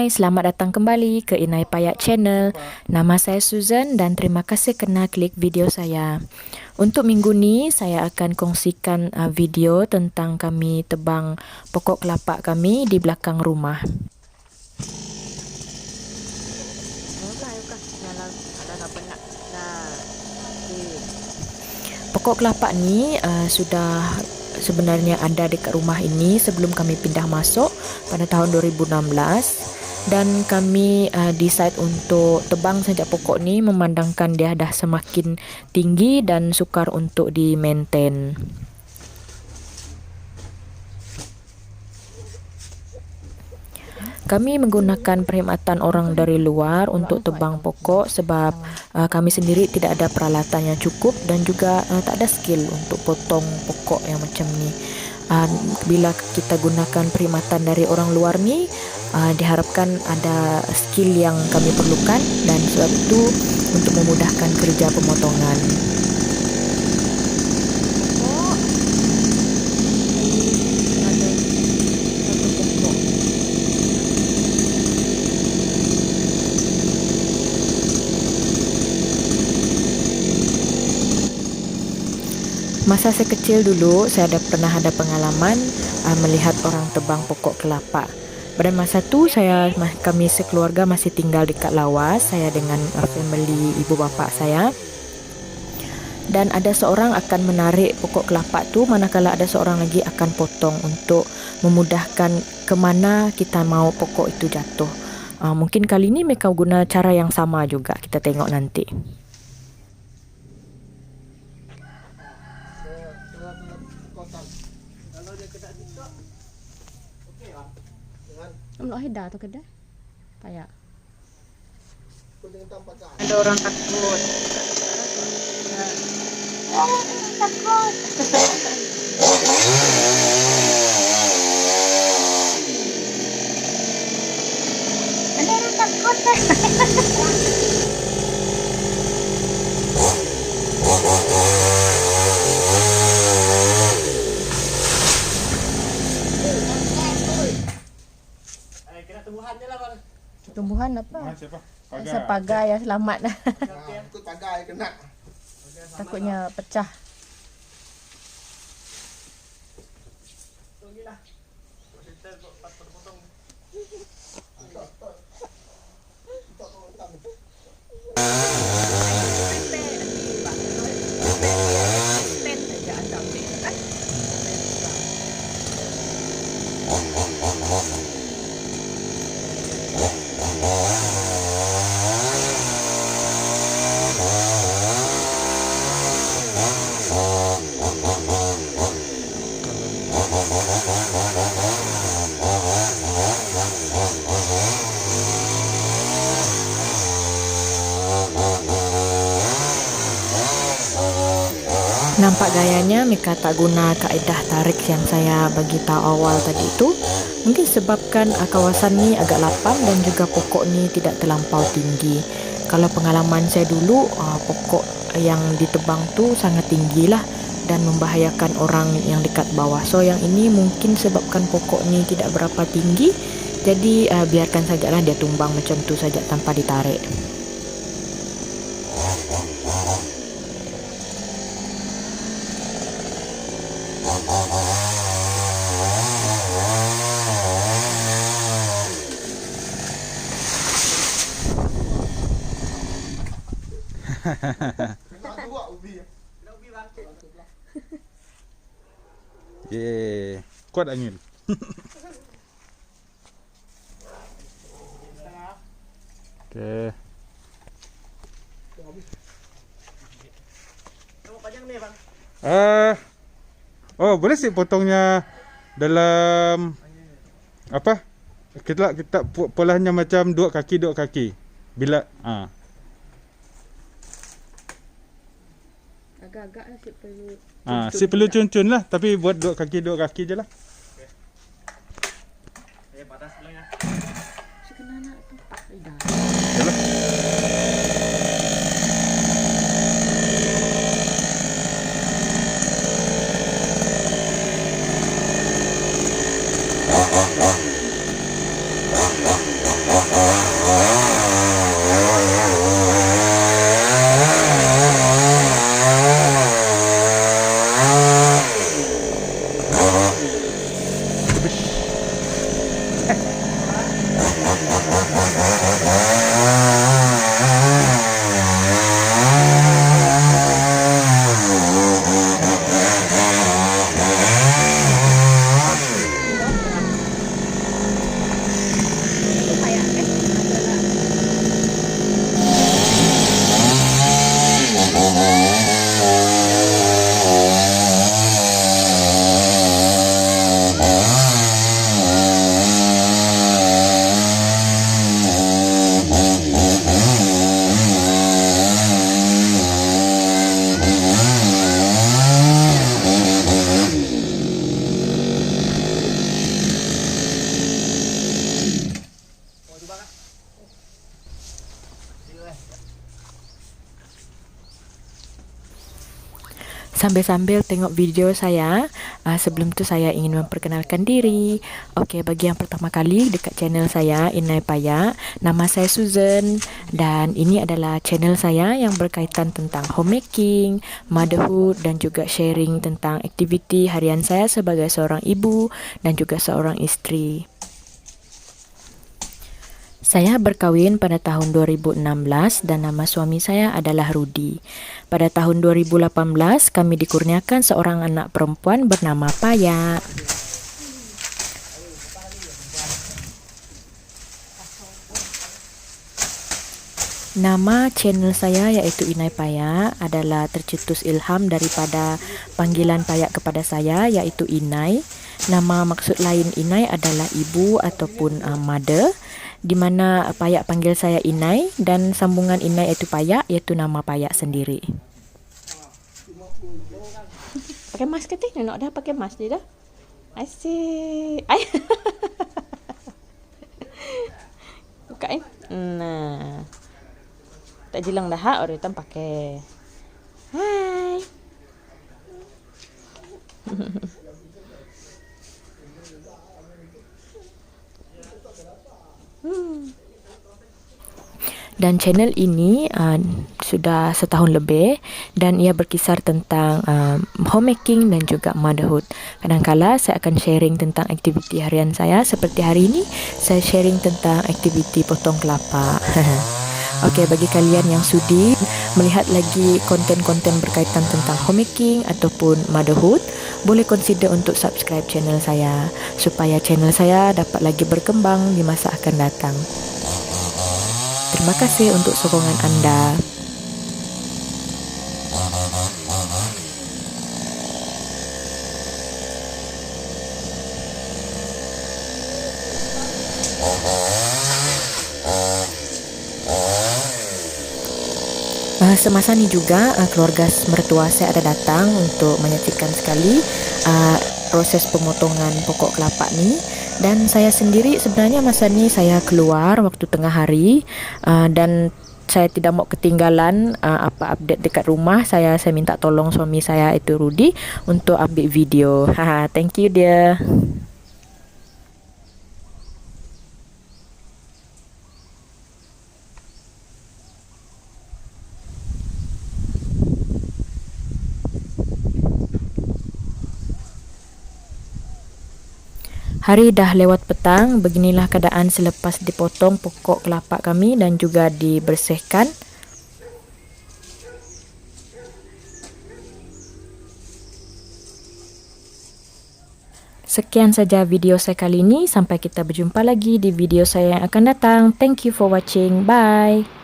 Hai, selamat datang kembali ke Inai Payak Channel. Nama saya Susan dan terima kasih kena klik video saya. Untuk minggu ni, saya akan kongsikan uh, video tentang kami tebang pokok kelapa kami di belakang rumah. Pokok kelapa ni uh, sudah sebenarnya ada dekat rumah ini sebelum kami pindah masuk pada tahun 2016 dan kami uh, decide untuk tebang saja pokok ni memandangkan dia dah semakin tinggi dan sukar untuk di maintain. Kami menggunakan perkhidmatan orang dari luar untuk tebang pokok sebab uh, kami sendiri tidak ada peralatan yang cukup dan juga uh, tak ada skill untuk potong pokok yang macam ni. Uh, bila kita gunakan perkhidmatan dari orang luar ni, uh, diharapkan ada skill yang kami perlukan dan sebab itu untuk memudahkan kerja pemotongan. Masa saya kecil dulu, saya ada pernah ada pengalaman uh, melihat orang tebang pokok kelapa. Pada masa tu saya kami sekeluarga masih tinggal dekat Lawas, saya dengan uh, family ibu bapa saya. Dan ada seorang akan menarik pokok kelapa tu manakala ada seorang lagi akan potong untuk memudahkan ke mana kita mau pokok itu jatuh. Uh, mungkin kali ini mereka guna cara yang sama juga. Kita tengok nanti. Amno hida tu kedah. Paya. Ada orang takut. Takut. Ada Tumbuhan apa? Tumbuhan siapa? Pagar. Sepagar yang selamat dah. Ikut pagar yang kena. Takutnya pecah. Nampak gayanya Mika tak guna kaedah tarik yang saya bagi tahu awal tadi itu. Mungkin sebabkan uh, kawasan ni agak lapang dan juga pokok ni tidak terlampau tinggi. Kalau pengalaman saya dulu, uh, pokok yang ditebang tu sangat tinggi lah dan membahayakan orang yang dekat bawah. So yang ini mungkin sebabkan pokok ni tidak berapa tinggi. Jadi uh, biarkan sajalah dia tumbang macam tu saja tanpa ditarik. Ye. Kuat angin. Okey. Ah. Oh, boleh sih potongnya dalam apa? Kita kita polanya macam dua kaki dua kaki. Bila ah. Agak-agak lah si perlu. Ah, si perlu cun-cun lah tapi buat dua kaki dua kaki je lah. Si kena nak tu. Ida. Sambil-sambil tengok video saya, uh, sebelum tu saya ingin memperkenalkan diri. Okey, bagi yang pertama kali dekat channel saya Inai Paya, nama saya Susan dan ini adalah channel saya yang berkaitan tentang homemaking, motherhood dan juga sharing tentang aktiviti harian saya sebagai seorang ibu dan juga seorang isteri. Saya berkahwin pada tahun 2016 dan nama suami saya adalah Rudi. Pada tahun 2018 kami dikurniakan seorang anak perempuan bernama Paya. Nama channel saya iaitu Inai Paya adalah tercetus ilham daripada panggilan Paya kepada saya iaitu Inai. Nama maksud lain Inai adalah ibu ataupun uh, mother di mana Payak panggil saya Inai dan sambungan Inai itu Payak iaitu nama Payak sendiri. Pakai mask ke teh? Nak dah pakai mask dia dah. Asyik. Ay. Buka eh. Nah. Tak jilang dah ha orang pakai. Hai. Dan channel ini uh, sudah setahun lebih dan ia berkisar tentang uh, homemaking dan juga motherhood. Kadang-kala saya akan sharing tentang aktiviti harian saya seperti hari ini saya sharing tentang aktiviti potong kelapa. Okey, bagi kalian yang sudi melihat lagi konten-konten berkaitan tentang homemaking ataupun motherhood, boleh consider untuk subscribe channel saya supaya channel saya dapat lagi berkembang di masa akan datang. Terima kasih untuk sokongan anda. Uh, semasa ni juga uh, keluarga mertua saya ada datang untuk menyaksikan sekali uh, proses pemotongan pokok kelapa ni dan saya sendiri sebenarnya masa ni saya keluar waktu tengah hari uh, dan saya tidak mau ketinggalan uh, apa update dekat rumah saya saya minta tolong suami saya itu Rudi untuk ambil video. Haha, thank you dia. Hari dah lewat petang, beginilah keadaan selepas dipotong pokok kelapa kami dan juga dibersihkan. Sekian saja video saya kali ini. Sampai kita berjumpa lagi di video saya yang akan datang. Thank you for watching. Bye.